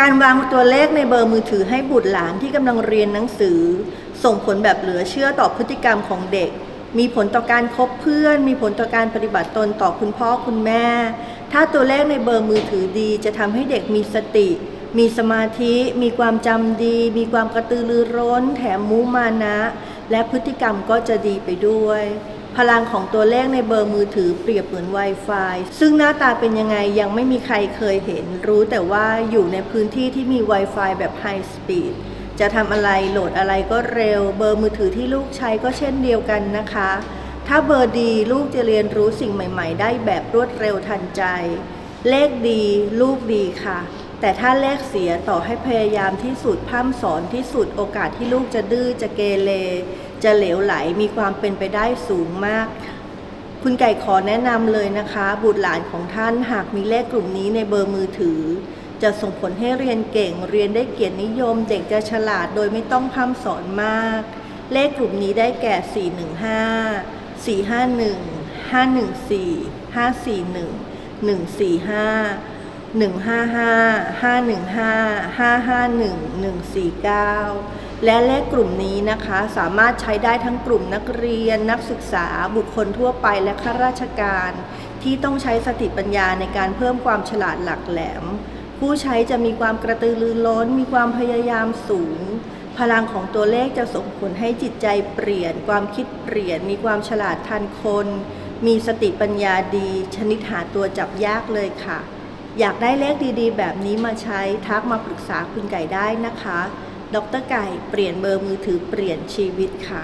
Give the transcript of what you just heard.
การวางตัวเลขในเบอร์มือถือให้บุตรหลานที่กำลังเรียนหนังสือ ส่งผลแบบเหลือเชื่อต่อพฤติกรรมของเด็ก มีผลต่อการคบเพื่อน มีผลต่อการปฏิบัติตนต่อคุณพ่อคุณแม่ ถ้าตัวเลขในเบอร์มือถือดีจะทำให้เด็กมีสติ มีสมาธิ มีความจำดี มีความกระตือรือร้น แถมมุมานะ และพฤติกรรมก็จะดีไปด้วย พลังของตัวเลขในเบอร์มือถือเปรียบเหมือน Wi-Fi ซึ่งหน้าตาเป็นยังไงยังไม่มีใครเคยเห็น รู้แต่ว่าอยู่ในพื้นที่ที่มี Wi-Fi แบบ High Speed จะทำอะไรโหลดอะไรก็เร็ว เบอร์มือถือที่ลูกใช้ก็เช่นเดียวกันนะคะ ถ้าเบอร์ดีลูกจะเรียนรู้สิ่งใหม่ ๆ ได้แบบรวดเร็วทันใจ เลขดี ลูกดีค่ะ แต่ถ้าเลขเสียต่อให้พยายามที่สุดพร่ำสอนที่สุดโอกาสที่ลูกจะดื้อจะเกเรจะเหลวไหลมีความเป็นไปได้สูงมาก คุณไก่ขอแนะนำเลยนะคะ บุตรหลานของท่านหากมีเลขกลุ่มนี้ในเบอร์มือถือ จะส่งผลให้เรียนเก่ง เรียนได้เกียรตินิยม เด็กจะฉลาดโดยไม่ต้องพร่ำสอนมาก เลขกลุ่มนี้ได้แก่ 415 451 514 541 145 155 515 551 149และเลขกลุ่มนี้นะคะสามารถใช้ได้ทั้งกลุ่มนักเรียน นักศึกษาบุคคลทั่วไปและข้าราชการ ที่ต้องใช้สติปัญญาในการเพิ่มความฉลาดหลักแหลม ผู้ใช้จะมีความกระตือรือร้น มีความพยายามสูง พลังของตัวเลขจะส่งผลให้จิตใจเปลี่ยน ความคิดเปลี่ยน มีความฉลาดทันคน มีสติปัญญาดี ชนิดหาตัวจับยากเลยค่ะ อยากได้เลขดีๆ แบบนี้มาใช้ทักมาปรึกษาคุณไก่ได้นะคะ ดรไก่เปลี่ยนเบอร์มือถือเปลี่ยนชีวิตค่ะ